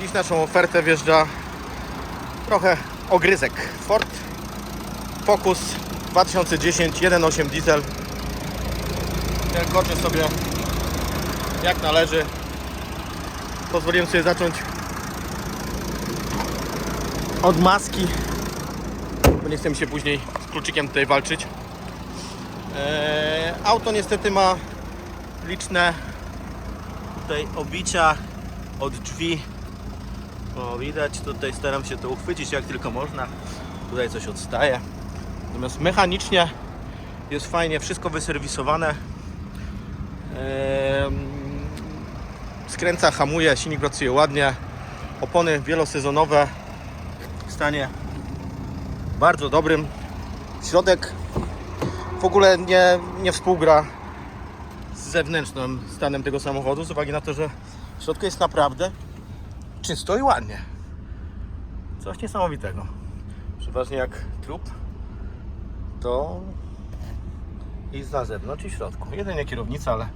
Dziś naszą ofertę wjeżdża trochę ogryzek. Ford Focus 2010 1.8 diesel. Wielkoczy sobie jak należy. Pozwoliłem sobie zacząć od maski, bo nie chcę mi się później z kluczykiem tutaj walczyć. Eee, auto niestety ma liczne tutaj obicia od drzwi. O, widać, tutaj staram się to uchwycić jak tylko można. Tutaj coś odstaje. Natomiast mechanicznie jest fajnie, wszystko wyserwisowane. Skręca, hamuje, silnik pracuje ładnie. Opony wielosezonowe w stanie bardzo dobrym. Środek w ogóle nie, nie współgra z zewnętrznym stanem tego samochodu, z uwagi na to, że w środku jest naprawdę czysto i ładnie. Coś niesamowitego. Przeważnie jak trup, to jest na zewnątrz i w środku. Jedynie kierownica, ale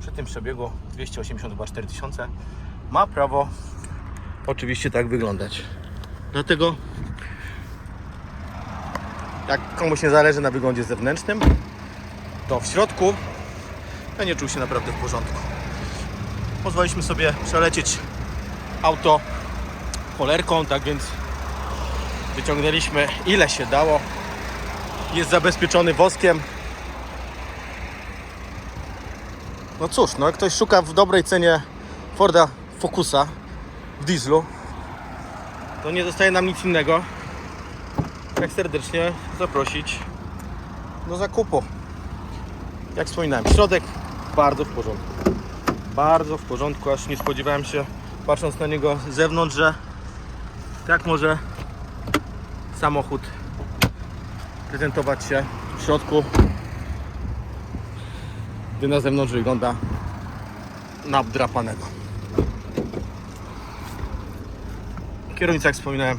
przy tym przebiegu 284 tysiące ma prawo oczywiście tak wyglądać. Dlatego jak komuś nie zależy na wyglądzie zewnętrznym, to w środku będzie czuł się naprawdę w porządku. Pozwoliliśmy sobie przelecieć auto polerką, tak więc wyciągnęliśmy ile się dało. Jest zabezpieczony woskiem. No cóż, no jak ktoś szuka w dobrej cenie Forda Focusa w dieslu, to nie zostaje nam nic innego, jak serdecznie zaprosić do zakupu. Jak wspominałem, środek bardzo w porządku. Bardzo w porządku, aż nie spodziewałem się, patrząc na niego z zewnątrz, że tak może samochód prezentować się w środku, gdy na zewnątrz wygląda na obdrapanego. Kierownica, jak wspominałem,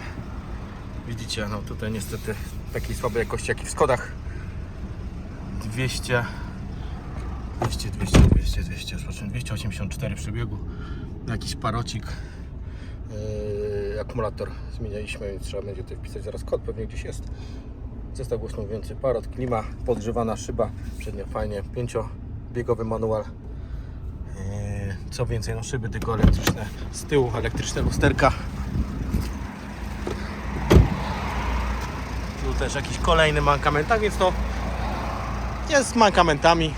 widzicie, no tutaj niestety takiej słabej jakości jak i w Skodach 200 200, 200, 200, 200, już patrzę, 284 przebiegu, jakiś parocik, yy, akumulator zmienialiśmy, więc trzeba będzie tutaj wpisać zaraz kod, pewnie gdzieś jest. Zestaw głośno mówiący parot, klima, podgrzewana szyba, przednia fajnie, pięciobiegowy manual. Yy, co więcej, no szyby tylko elektryczne, z tyłu elektryczne lusterka. Tu też jakiś kolejny mankament, tak więc to jest mankamentami,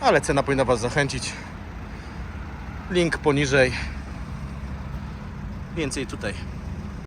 ale cena powinna Was zachęcić. Link poniżej. Więcej tutaj